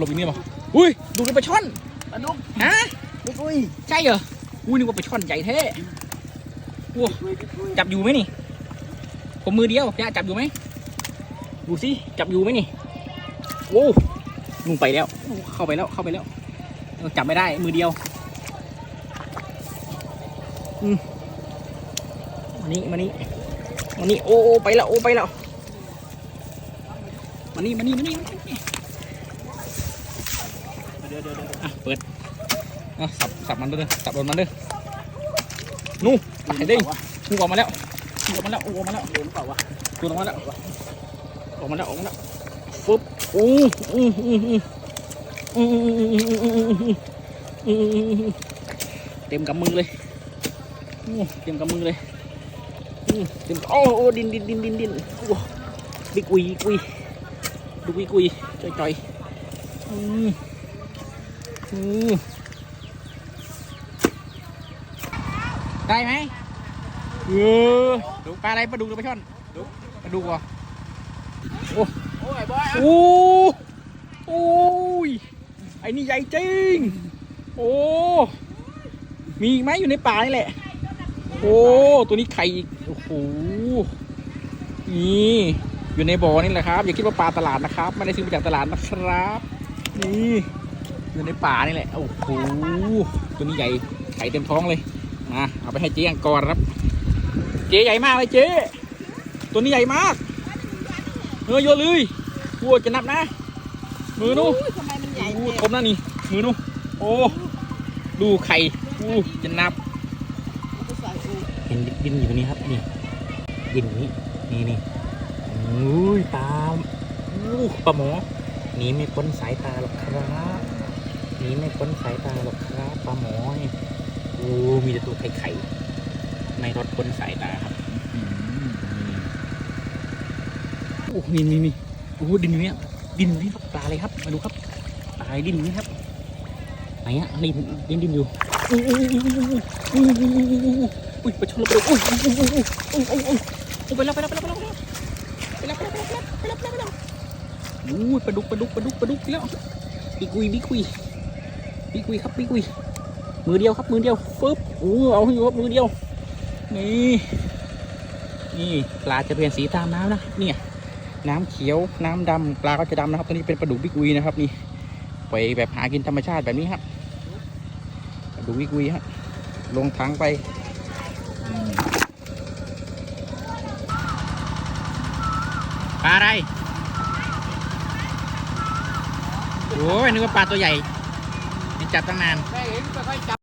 หลบอยู่นี่ป่ะอุ้ย ดูเป็นปลาช่อนปลาดุกฮะบิ๊กอุ้ยใช่เหรอ อุ้ยนึกว่าปลาช่อนใหญ่แท้โอ้บิ๊กอุ้ยจับอยู่ไหมนี่ ผมมือเดียวจะจับอยู่ไหม ดูสิ จับอยู่ไหมนี่ โอ้ลุงไปแล้วโอ้เข้าไปแล้ว เข้าไปแล้ว จับไม่ได้ มือเดียวอืมมานี่มานี่มานี่โอ้โอ้ไปแล้ว โอ้ไปแล้ว มานี่มานี่มานี่มานี่เดี๋ เปิดสับสับมันด้วยสับโดนมันด้วยนู่นเด้งงูออกมาแล้วออกมาแล้วออกมาแล้วออกมาแล้วออกมาแล้วออกมาแล้วปุ๊บอู้อู้อู้อู้อู้อู้เต็มกับมือเลยเต็มกับมือเลยเต็มโอ้โอ้ดินดินดินดินดินโอ้ดิกุยกุยดูกุยกุยจ่อยจ่อยอืม ได้ไหมเออดูปลาอะไรปลาดุกหรือปลาช่อนดูปลาดุกวะโอ้ยบอยโอ้โอ้ยไอ้นี่ใหญ่จริง โอ้ มีอีกไหมอยู่ในป่านี่แหละ โอ้ ตัวนี้ไข่อีก โอ้โห นี่ อยู่ในบ่อนี่แหละครับ อย่าคิดว่าปลาตลาดนะครับ ไม่ได้ซื้อมาจากตลาดนะครับ นี่ อยู่ในป่านี่แหละโอ้โหตัวนี้ใหญ่ไข่เต็มท้องเลยมาเอาไปให้เจ๊อังกอรครับ เจ๊ใหญ่มากเลยเจ๊ตัวนี้ใหญ่มากเออโยนเลยวัวจะนับนะ มือหนูทำไมมันใหญ่อู้เนี่ยทมนะนี่มือหนูโอ้ดูไข่อู้จะนับเอาไปใส่อูเห็นดินอยู่ตรงนี้ครับนี่ดินนี้นี่นี่อุ้ยปลาอู้ปลาหมอหนีไม่พ้นสายตาหรอกครับ หนีไม่พ้นสายตาหรอกครับปลาหมอนี่โอ้มีแต่ตัวไข่ไข่ไม่รอดพ้นสายตาครับโอ้มีมีมีโอ้ดินอยู่เนี่ยดินนี่ครับปลาอะไรครับ มาดูครับปลาอะไรดินอยู่นี่ครับไหนอะดินดินดินอยู่อู้อู้อู้อู้อู้อู้อู้อุ้ยไปชนระเบิดอุ้ยอุ้ยอุ้ยอุ้ยอุ้ยอุ้ยอุ้ยอุ้ยไปแล้วไปแล้วไปแล้วไปแล้วไปแล้วไปแล้วไปแล้วไปแล้วไปแล้วไปแล้วไปแล้วอุ้ยปลาดุกปลาดุกปลาดุกปลาดุกไปแล้วบิ๊กอุยบิ๊กอุย บิ๊กอุยครับบิ๊กอุยมือเดียวครับมือเดียวฟึบอู้เอาให้อยู่ครับมือเดียว นี่นี่ปลาจะเปลี่ยนสีตามน้ำนะเนี่ยน้ำเขียวน้ำดำปลาก็จะดำนะครับตัวนี้เป็นปลาดุกบิ๊กอุยนะครับนี่ไปแบบหากินธรรมชาติแบบนี้ครับปลาดุกบิ๊กอุยฮะลงถังไปปลาอะไรโอ้ยนึกว่าปลาตัวใหญ่ นี่จับตั้งนานแม่เห็นค่อยจับ